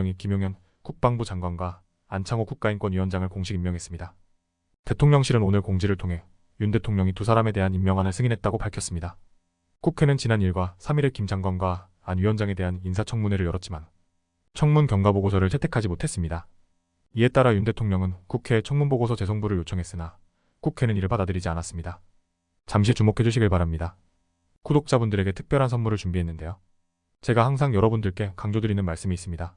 대통령이 김용현 국방부 장관과 안창호 국가인권위원장을 공식 임명했습니다. 대통령실은 오늘 공지를 통해 윤 대통령이 두 사람에 대한 임명안을 승인했다고 밝혔습니다. 국회는 지난 1과 3일에 김 장관과 안 위원장에 대한 인사청문회를 열었지만 청문 경과 보고서를 채택하지 못했습니다. 이에 따라 윤 대통령은 국회에 청문 보고서 재송부를 요청했으나 국회는 이를 받아들이지 않았습니다. 잠시 주목해 주시길 바랍니다. 구독자분들에게 특별한 선물을 준비했는데요. 제가 항상 여러분들께 강조드리는 말씀이 있습니다.